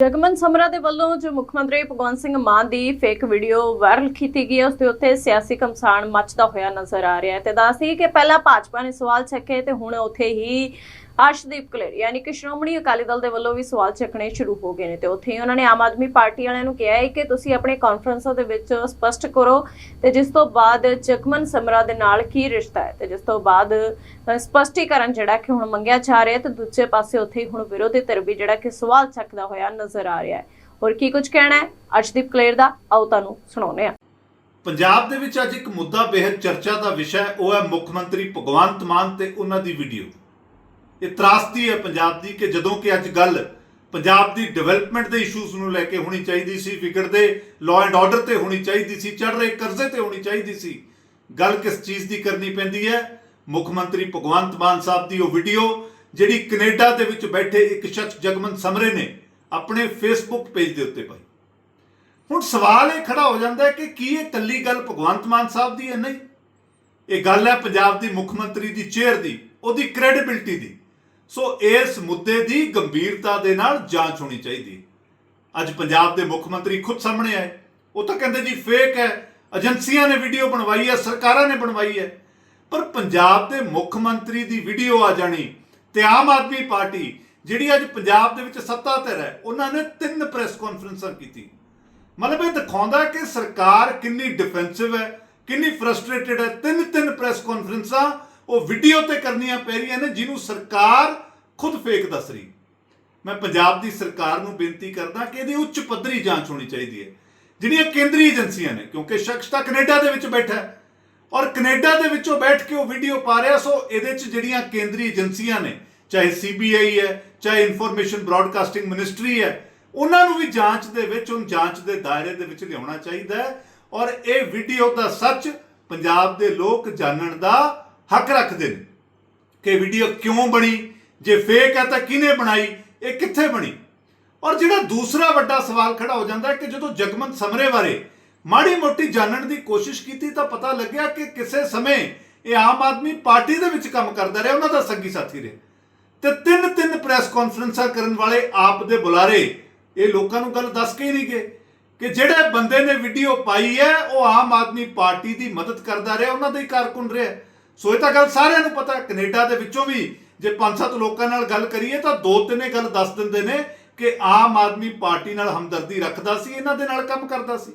ਜਗਮਨ ਸਮਰਾ ਦੇ ਵੱਲੋਂ ਜੋ ਮੁੱਖ ਮੰਤਰੀ ਭਗਵੰਤ ਸਿੰਘ ਮਾਨ ਦੀ ਫੇਕ ਵੀਡੀਓ ਵਾਇਰਲ ਕੀਤੀ ਗਈ ਹੈ, ਉਸ ਦੇ ਉੱਤੇ ਸਿਆਸੀ ਕਮਸਾਨ ਮੱਚਦਾ ਹੋਇਆ ਨਜ਼ਰ ਆ ਰਿਹਾ ਹੈ। ਤੇ ਦੱਸਦੀ ਕਿ ਪਹਿਲਾਂ ਭਾਜਪਾ ਨੇ ਸਵਾਲ ਚੱਕੇ ਤੇ ਹੁਣ ਉੱਥੇ ਹੀ ਅਰਸ਼ਦੀਪ ਕਲੇਰ, ਯਾਨੀ ਕਿ ਸ਼੍ਰੋਮਣੀ ਅਕਾਲੀ ਦਲ ਦੇ ਵੱਲੋਂ ਵੀ ਸਵਾਲ ਚੱਕਣੇ ਸ਼ੁਰੂ ਹੋ ਗਏ ਨੇ ਤੇ ਉੱਥੇ ਹੀ ਉਹਨਾਂ ਨੇ ਆਮ ਆਦਮੀ ਪਾਰਟੀ ਵਾਲਿਆਂ ਨੂੰ ਕਿਹਾ ਹੈ ਕਿ ਤੁਸੀਂ ਆਪਣੇ ਕਾਨਫਰੰਸਾਂ ਦੇ ਵਿੱਚ ਸਪਸ਼ਟ ਕਰੋ ਤੇ ਜਿਸ ਤੋਂ ਬਾਅਦ ਜਗਮਨ ਸਮਰਾ ਦੇ ਨਾਲ ਕੀ ਰਿਸ਼ਤਾ ਹੈ ਤੇ ਜਿਸ ਤੋਂ ਬਾਅਦ ਸਪਸ਼ਟੀਕਰਨ ਜਿਹੜਾ ਕਿ ਹੁਣ ਮੰਗਿਆ ਜਾ ਰਿਹਾ ਤੇ ਦੂਜੇ ਪਾਸੇ ਉੱਥੇ ਹੀ ਹੁਣ ਵਿਰੋਧੀ ਧਿਰ ਵੀ ਜਿਹੜਾ ਕਿ ਸਵਾਲ ਚੱਕਦਾ ਹੋਇਆ ਨਜ਼ਰ ਆ ਰਿਹਾ ਹੈ। ਹੋਰ ਕੀ ਕੁਝ ਕਹਿਣਾ ਹੈ? ਅਰਸ਼ਦੀਪ ਕਲੇਰ ਦਾ ਆਓ ਤੁਹਾਨੂੰ ਸੁਣਾਉਂਦੇ ਹਾਂ। ਪੰਜਾਬ ਦੇ ਵਿੱਚ ਅੱਜ ਇੱਕ ਮੁੱਦਾ ਬੇहद ਚਰਚਾ ਦਾ ਵਿਸ਼ਾ ਹੈ, ਉਹ ਹੈ ਮੁੱਖ ਮੰਤਰੀ ਭਗਵੰਤ ਮਾਨ ਤੇ ਉਹਨਾਂ ਦੀ ਵੀਡੀਓ। ਇਹ ਤਰਾਸਦੀ ਹੈ ਪੰਜਾਬ ਦੀ ਕਿ ਜਦੋਂ ਕਿ ਅੱਜ ਗੱਲ ਪੰਜਾਬ ਦੀ ਡਿਵੈਲਪਮੈਂਟ ਦੇ ਇਸ਼ੂਜ਼ ਨੂੰ ਲੈ ਕੇ ਹੋਣੀ ਚਾਹੀਦੀ ਸੀ ਵਿਗੜਦੇ ਲਾਅ ਐਂਡ ਆਰਡਰ ਤੇ ਹੋਣੀ ਚਾਹੀਦੀ ਸੀ ਚੜ ਰਹੇ ਕਰਜ਼ੇ ਤੇ ਹੋਣੀ ਚਾਹੀਦੀ ਸੀ। ਗੱਲ ਕਿਸ ਚੀਜ਼ ਦੀ ਕਰਨੀ ਪੈਂਦੀ ਹੈ? ਮੁੱਖ ਮੰਤਰੀ ਭਗਵੰਤ ਮਾਨ ਸਾਹਿਬ ਦੀ ਉਹ ਵੀਡੀਓ ਜਿਹੜੀ ਕੈਨੇਡਾ ਦੇ ਵਿੱਚ ਬੈਠੇ ਇੱਕ ਸ਼ਖਸ ਜਗਮਨ ਸਮਰੇ ਨੇ ਆਪਣੇ ਫੇਸਬੁੱਕ ਪੇਜ ਦੇ ਉੱਤੇ ਪਾਈ। ਹੁਣ ਸਵਾਲ ਇਹ ਖੜਾ ਹੋ ਜਾਂਦਾ ਹੈ ਕਿ ਕੀ ਇਹ ਕੱਲੀ ਗੱਲ ਭਗਵੰਤ ਮਾਨ ਸਾਹਿਬ ਦੀ ਹੈ? ਨਹੀਂ। ਇਹ ਗੱਲ ਹੈ ਪੰਜਾਬ ਦੀ ਮੁੱਖ ਮੰਤਰੀ ਦੀ ਚੇਅਰ ਦੀ, ਉਹਦੀ ਕ੍ਰੈਡੀਬਿਲਟੀ ਦੀ। ਸੋ ਇਸ ਮੁੱਦੇ ਦੀ ਗੰਭੀਰਤਾ ਦੇ ਨਾਲ ਜਾਂਚ ਹੋਣੀ ਚਾਹੀਦੀ। ਅੱਜ ਪੰਜਾਬ ਦੇ ਮੁੱਖ ਮੰਤਰੀ ਖੁਦ ਸਾਹਮਣੇ ਆਏ। ਉਹ ਤਾਂ ਕਹਿੰਦੇ ਜੀ ਫੇਕ ਹੈ। ਏਜੰਸੀਆਂ ਨੇ ਵੀਡੀਓ ਬਣਵਾਈ ਹੈ, ਸਰਕਾਰਾਂ ਨੇ ਬਣਵਾਈ ਹੈ। ਪਰ ਪੰਜਾਬ ਦੇ ਮੁੱਖ ਮੰਤਰੀ ਦੀ ਵੀਡੀਓ ਆ ਜਾਣੀ ਤੇ ਆਮ ਆਦਮੀ ਪਾਰਟੀ, ਜਿਹੜੀ ਅੱਜ ਪੰਜਾਬ ਦੇ ਵਿੱਚ ਸੱਤਾ ਤੇ ਹੈ ਉਹਨਾਂ ਨੇ ਤਿੰਨ ਪ੍ਰੈਸ ਕਾਨਫਰੰਸਾਂ ਕੀਤੀ। ਮਤਲਬ ਇਹ ਦਿਖਾਉਂਦਾ ਕਿ ਸਰਕਾਰ ਕਿੰਨੀ ਡਿਫੈਂਸਿਵ ਹੈ, ਕਿੰਨੀ ਫਰਸਟ੍ਰੇਟਡ ਹੈ। ਤਿੰਨ ਤਿੰਨ ਪ੍ਰੈਸ ਕਾਨਫਰੰਸਾਂ ਉਹ ਵੀਡੀਓ ਤੇ ਕਰਨੀਆਂ ਪੈ ਰਹੀਆਂ ਨੇ ਜਿਹਨੂੰ ਸਰਕਾਰ ਖੁਦ ਫੇਕ ਦੱਸ ਰਹੀ। ਮੈਂ ਪੰਜਾਬ ਦੀ ਸਰਕਾਰ ਨੂੰ ਬੇਨਤੀ ਕਰਦਾ ਕਿ ਇਹਦੀ ਉੱਚ ਪੱਧਰੀ ਜਾਂਚ ਹੋਣੀ ਚਾਹੀਦੀ ਹੈ। ਜਿਹੜੀਆਂ ਕੇਂਦਰੀ ਏਜੰਸੀਆਂ ਨੇ, ਕਿਉਂਕਿ ਸ਼ਖਸ ਤਾਂ ਕੈਨੇਡਾ ਦੇ ਵਿੱਚ ਬੈਠਾ ਔਰ ਕੈਨੇਡਾ ਦੇ ਵਿੱਚੋਂ ਬੈਠ ਕੇ ਉਹ ਵੀਡੀਓ ਪਾ ਰਿਹਾ, ਸੋ ਇਹਦੇ 'ਚ ਜਿਹੜੀਆਂ ਕੇਂਦਰੀ ਏਜੰਸੀਆਂ ਨੇ, ਚਾਹੇ ਸੀਬੀਆਈ ਹੈ, ਚਾਹੇ ਇਨਫੋਰਮੇਸ਼ਨ ਬ੍ਰਾਡਕਾਸਟਿੰਗ ਮਿਨਿਸਟਰੀ ਹੈ, ਉਹਨਾਂ ਨੂੰ ਵੀ ਜਾਂਚ ਦੇ ਵਿੱਚ ਉਹ ਜਾਂਚ ਦੇ ਦਾਇਰੇ ਦੇ ਵਿੱਚ ਲਿਆਉਣਾ ਚਾਹੀਦਾ ਹੈ। ਔਰ ਇਹ ਵੀਡੀਓ ਦਾ ਸੱਚ ਪੰਜਾਬ ਦੇ ਲੋਕ ਜਾਣਨ ਦਾ ਹੱਕ ਰੱਖਦੇ ਨੇ ਕਿ ਵੀਡੀਓ ਕਿਉਂ ਬਣੀ, ਜੇ ਫੇਕ ਹੈ ਤਾਂ ਕਿਹਨੇ ਬਣਾਈ, ਇਹ ਕਿੱਥੇ ਬਣੀ? ਔਰ ਜਿਹੜਾ ਦੂਸਰਾ ਵੱਡਾ ਸਵਾਲ ਖੜਾ ਹੋ ਜਾਂਦਾ ਹੈ ਕਿ ਜਦੋਂ ਜਗਮਨ ਸਮਰੇ ਬਾਰੇ ਮਾੜੀ ਮੋਟੀ ਜਾਣਨ ਦੀ ਕੋਸ਼ਿਸ਼ ਕੀਤੀ ਤਾਂ ਪਤਾ ਲੱਗਿਆ ਕਿ ਕਿਸੇ ਸਮੇਂ ਇਹ ਆਮ ਆਦਮੀ ਪਾਰਟੀ ਦੇ ਵਿੱਚ ਕੰਮ ਕਰਦਾ ਰਿਹਾ, ਉਹਨਾਂ ਦਾ ਸੰਗੀ ਸਾਥੀ ਰਿਹਾ। ਤੇ ਤਿੰਨ ਤਿੰਨ ਪ੍ਰੈਸ ਕਾਨਫਰੰਸਾਂ ਕਰਨ ਵਾਲੇ ਆਪ ਦੇ ਬੁਲਾਰੇ ਇਹ ਲੋਕਾਂ ਨੂੰ ਗੱਲ ਦੱਸ ਕੇ ਹੀ ਨਹੀਂ ਗਏ ਕਿ ਜਿਹੜੇ ਬੰਦੇ ਨੇ ਵੀਡੀਓ ਪਾਈ ਹੈ, ਉਹ ਆਮ ਆਦਮੀ ਪਾਰਟੀ ਦੀ ਮਦਦ ਕਰਦਾ ਰਿਹਾ, ਉਹਨਾਂ ਦਾ ਹੀ ਕਾਰਕੁਨ ਰਿਹਾ। ਸੋ ਇਹ ਤਾਂ ਗੱਲ ਸਾਰਿਆਂ ਨੂੰ ਪਤਾ ਹੈ। ਕੈਨੇਡਾ ਦੇ ਵਿੱਚੋਂ ਵੀ ਜੇ ਪੰਜ ਸੱਤ ਲੋਕਾਂ ਨਾਲ ਗੱਲ ਕਰੀਏ ਤਾਂ ਦੋ ਤਿੰਨ ਇਹ ਗੱਲ ਦੱਸ ਦਿੰਦੇ ਨੇ ਕਿ ਆਮ ਆਦਮੀ ਪਾਰਟੀ ਨਾਲ ਹਮਦਰਦੀ ਰੱਖਦਾ ਸੀ, ਇਹਨਾਂ ਦੇ ਨਾਲ ਕੰਮ ਕਰਦਾ ਸੀ।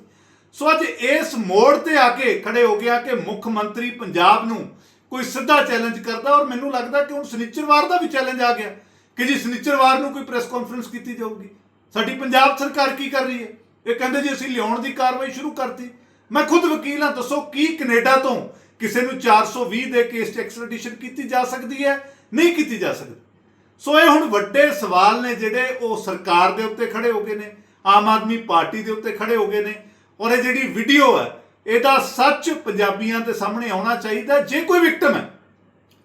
ਸੋ ਅੱਜ ਇਸ ਮੋੜ ਤੇ ਆ ਕੇ ਖੜੇ ਹੋ ਗਿਆ ਕਿ ਮੁੱਖ ਮੰਤਰੀ ਪੰਜਾਬ ਨੂੰ ਕੋਈ ਸਿੱਧਾ ਚੈਲੰਜ ਕਰਦਾ ਔਰ ਮੈਨੂੰ ਲੱਗਦਾ ਕਿ ਹੁਣ ਸਨਿਚਰਵਾਰ ਦਾ ਵੀ ਚੈਲੰਜ ਆ ਗਿਆ ਕਿ ਜੀ ਸਨਿਚਰਵਾਰ ਨੂੰ ਕੋਈ ਪ੍ਰੈਸ ਕਾਨਫਰੰਸ ਕੀਤੀ ਜਾਊਗੀ। ਸਾਡੀ ਪੰਜਾਬ ਸਰਕਾਰ ਕੀ ਕਰ ਰਹੀ ਹੈ? ਇਹ ਕਹਿੰਦੇ ਜੀ ਅਸੀਂ ਲਿਆਉਣ ਦੀ ਕਾਰਵਾਈ ਸ਼ੁਰੂ ਕਰਤੀ। ਮੈਂ ਖੁਦ ਵਕੀਲ ਹਾਂ, ਦੱਸੋ ਕੀ ਕੈਨੇਡਾ ਤੋਂ ਕਿਸੇ ਨੂੰ 420 ਦੇ ਕੇਸ 'ਚ ਐਕਸਟ੍ਰੈਡੀਸ਼ਨ ਕੀਤੀ ਜਾ ਸਕਦੀ ਹੈ? ਨਹੀਂ ਕੀਤੀ ਜਾ ਸਕਦੀ। ਸੋ ਇਹ ਹੁਣ ਵੱਡੇ ਸਵਾਲ ਨੇ ਜਿਹੜੇ ਉਹ ਸਰਕਾਰ ਦੇ ਉੱਤੇ ਖੜੇ ਹੋ ਗਏ ਨੇ, ਆਮ ਆਦਮੀ ਪਾਰਟੀ ਦੇ ਉੱਤੇ ਖੜੇ ਹੋ ਗਏ ਨੇ ਔਰ ਇਹ ਜਿਹੜੀ ਵੀਡੀਓ ਹੈ, ਇਹਦਾ ਸੱਚ ਪੰਜਾਬੀਆਂ ਦੇ ਸਾਹਮਣੇ ਆਉਣਾ ਚਾਹੀਦਾ, ਜੇ ਕੋਈ ਵਿਕਟਮ ਹੈ,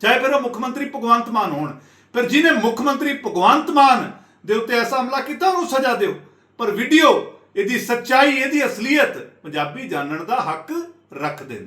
ਚਾਹੇ ਫਿਰ ਉਹ ਮੁੱਖ ਮੰਤਰੀ ਭਗਵੰਤ ਮਾਨ ਹੋਣ ਪਰ ਜਿਹਨੇ ਮੁੱਖ ਮੰਤਰੀ ਭਗਵੰਤ ਮਾਨ ਦੇ ਉੱਤੇ ਐਸਾ ਹਮਲਾ ਕੀਤਾ, ਉਹਨੂੰ ਸਜ਼ਾ ਦਿਓ। ਪਰ ਵੀਡੀਓ ਇਹਦੀ ਸੱਚਾਈ ਇਹਦੀ ਅਸਲੀਅਤ ਪੰਜਾਬੀ ਜਾਣਨ ਦਾ ਹੱਕ ਰੱਖਦੇ ਨੇ